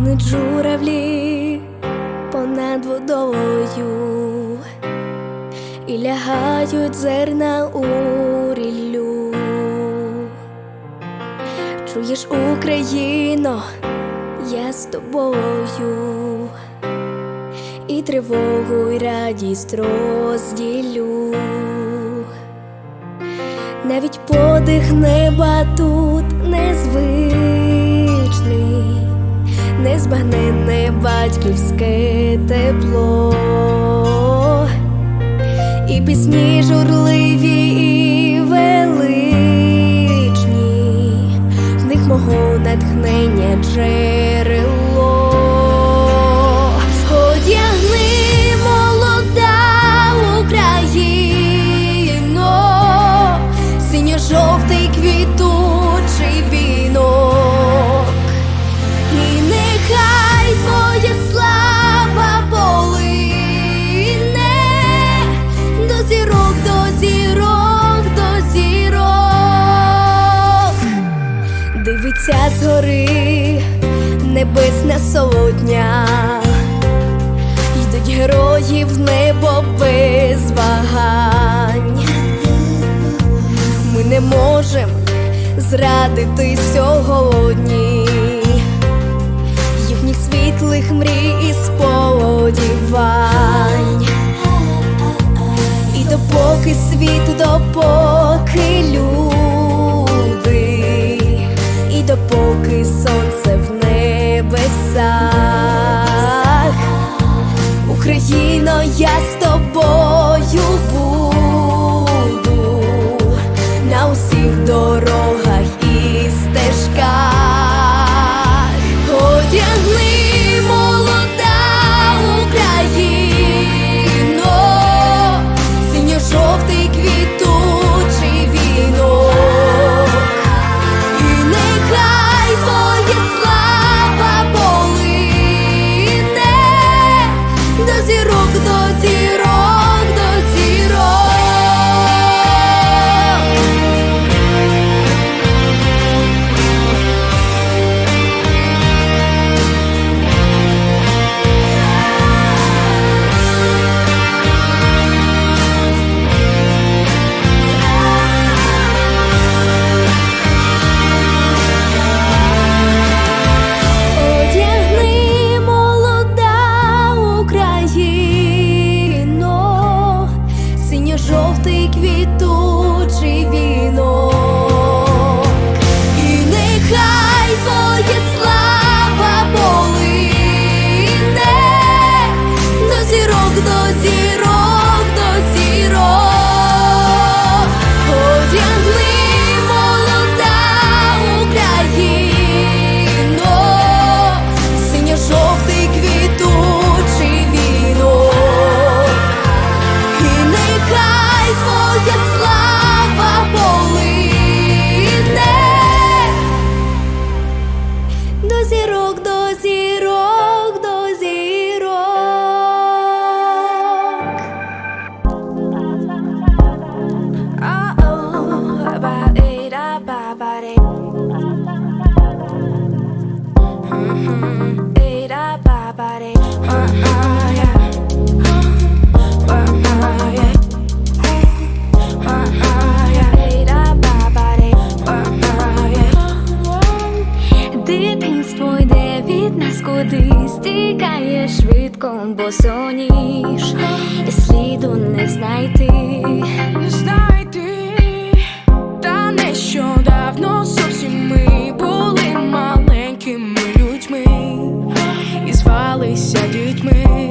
Линуть журавлі понад водою і лягають зерна у ріллю. Чуєш, Україно, я з тобою, і тривогу, і радість розділю, навіть подих неба тут незвичний незбагненне батьківське тепло, і пісні журливі і величні, в них мого натхнення джерело. Дивиться згори небесна сотня. Йдуть герої в небо без вагань. Ми не можемо зрадити сьогодні їхніх світлих мрій і сподівань. Кудись, тікає швидко, бо соніш, звалися дітьми.